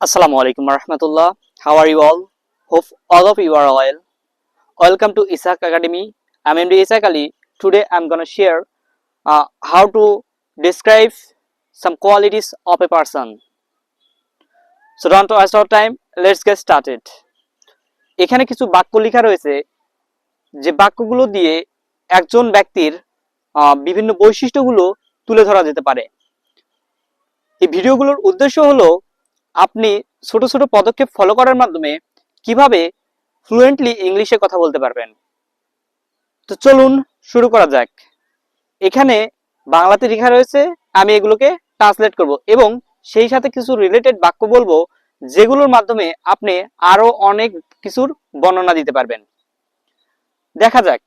আসসালামু আলাইকুম রহমতুল্লাহ how are you all hope all of your well welcome to Isak academy I am D Isak Ali today I am gonna share how to describe some qualities of a person so don't waste time let's get started এখানে কিছু বাক্য লেখা রয়েছে, যে বাক্যগুলো দিয়ে একজন ব্যক্তির বিভিন্ন বৈশিষ্ট্যগুলো তুলে ধরা যেতে পারে। এই ভিডিওগুলোর উদ্দেশ্য হলো আপনি ছোট ছোট পদক্ষেপ ফলো করার মাধ্যমে কীভাবে ফ্লুয়েন্টলি ইংলিশে কথা বলতে পারবেন? তো চলুন শুরু করা যাক। এখানে বাংলাতে লেখা রয়েছে, আমি এগুলোকে ট্রান্সলেট করব এবং সেই সাথে কিছু রিলেটেড বাক্য বলব যেগুলোর মাধ্যমে আপনি আরও অনেক কিছুর বর্ণনা দিতে পারবেন। দেখা যাক।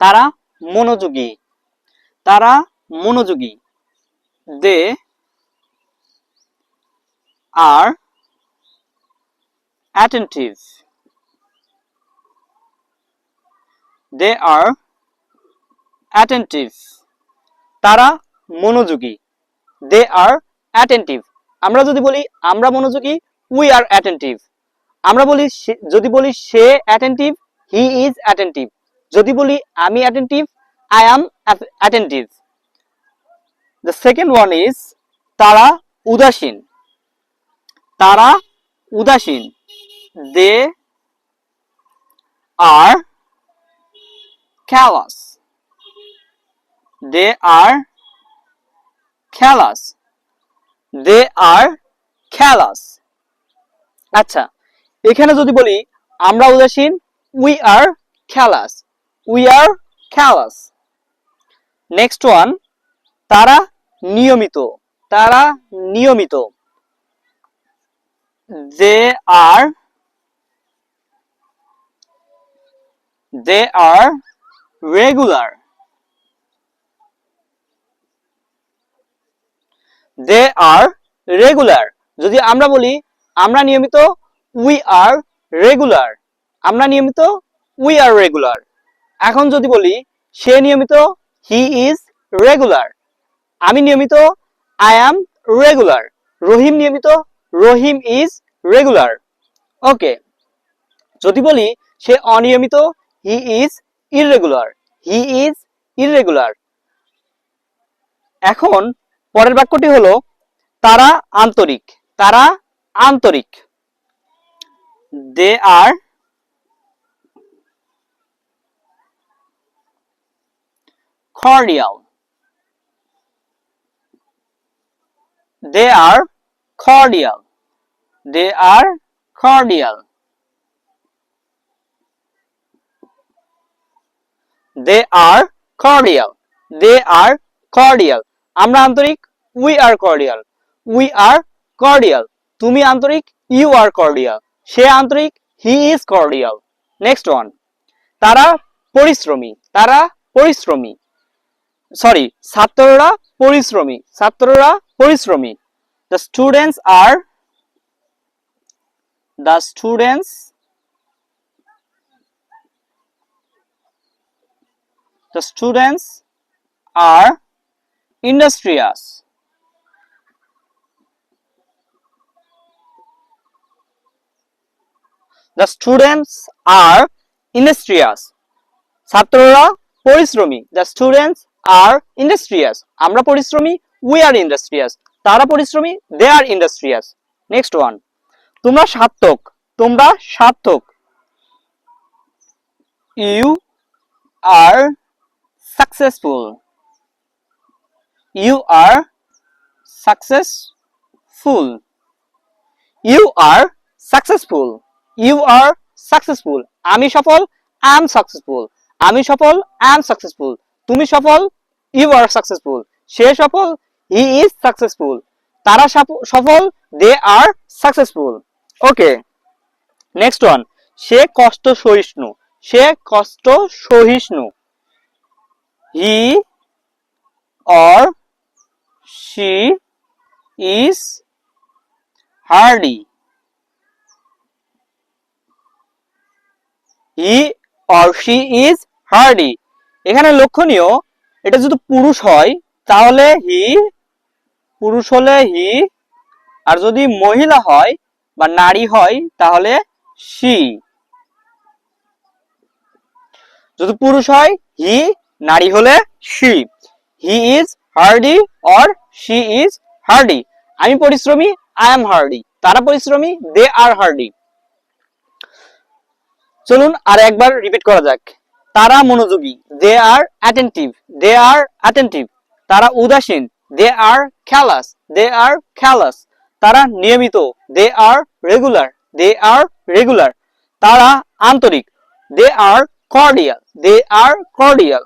তারা মনোযোগী। তারা মনোযোগী। দে are attentive. They are attentive. তারা মনোযোগী। দে আর অ্যাটেন্টিভ আমরা যদি বলি আমরা মনোযোগী উই আর অ্যাটেন্টিভ আমরা বলি যদি বলি সে অ্যাটেন্টিভ হি ইজ অ্যাটেন্টিভ যদি বলি আমি attentive I am attentive the second one is তারা উদাসীন। তারা উদাসীন। দে আর ক্যালাস দে আর খেলাস দে আর খেলাস আচ্ছা এখানে যদি বলি, আমরা উদাসীন we are careless we are careless next one তারা নিয়মিত। তারা নিয়মিত। They are they are regular they are regular যদি আমরা বলি আমরা নিয়মিত we are regular আমরা নিয়মিত we are regular এখন যদি বলি সে নিয়মিত he is regular আমি নিয়মিত I am regular রহিম নিয়মিত রহিম ইজ রেগুলার ওকে যদি বলি সে অনিয়মিত he is irregular he is irregular এখন পরের বাক্যটি হলো, তারা আন্তরিক তারা আন্তরিক। দে আর cordial. They are cordial. They are cordial they are cordial they are cordial আমরা আন্তরিক we are cordial we are cordial তুমি আন্তরিক you are cordial সে আন্তরিক he is cordial next one তারা পরিশ্রমী তারা পরিশ্রমী সরি ছাত্ররা পরিশ্রমী ছাত্ররা পরিশ্রমী the students are the students the students are industrious the students are industrious ছাত্ররা পরিশ্রমী the students are industrious আমরা পরিশ্রমী we are industrious তারা পরিশ্রমী they are industrious next one তোমরা সার্থক তোমরা সার্থক you are successful you are successful you are successful you are successful আমি সফল I am successful আমি সফল I am successful তুমি সফল you are successful সে সফল he is successful তারা সফল they are successful okay next one সে কষ্ট সহিষ্ণু। সে কষ্ট সহিষ্ণু। He or she is hardy. He or she is hardy. এখানে লক্ষণীয়, এটা যদি পুরুষ হয়, তাহলে হি পুরুষ হলে হি আর যদি মহিলা হয় বা নারী হয়, তাহলে শি যদি পুরুষ হয়, হি, নারী হলে she he is hardy or she is hardy. আমি পরিশ্রমী, আই এম হার্ডি। তারা পরিশ্রমী, দে আর হার্ডি। চলুন আর একবার রিপিট করা যাক। তারা মনোযোগী, দে আর অ্যাটেন্টিভ। দে আর অ্যাটেন্টিভ। তারা উদাসীন, দে আর খেলাস। দে আর খেলাস। তারা নিয়মিত দে আর রেগুলার দে আর রেগুলার তারা আন্তরিক দে আর কর্ডিয়াল দে আর কর্ডিয়াল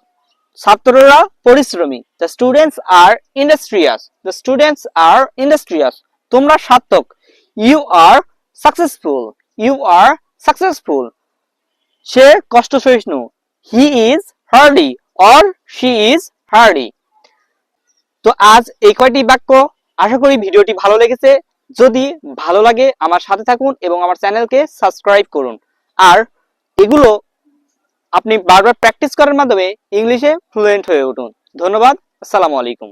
ছাত্ররা পরিশ্রমী the students are industrious the students are industrious তোমরা সার্থক you are successful you are successful সে কষ্ট সহিষ্ণু he is hardy or she is hardy তো আজ এই কয়টি বাক্য আশা করি ভিডিওটি ভালো লেগেছে। যদি ভালো লাগে আমার সাথে থাকুন এবং আমার চ্যানেলকে সাবস্ক্রাইব করুন। আর এগুলো আপনি বারবার প্র্যাকটিস করার মাধ্যমে ইংলিশে ফ্লুয়েন্ট হয়ে উঠুন। ধন্যবাদ, আসসালামু আলাইকুম।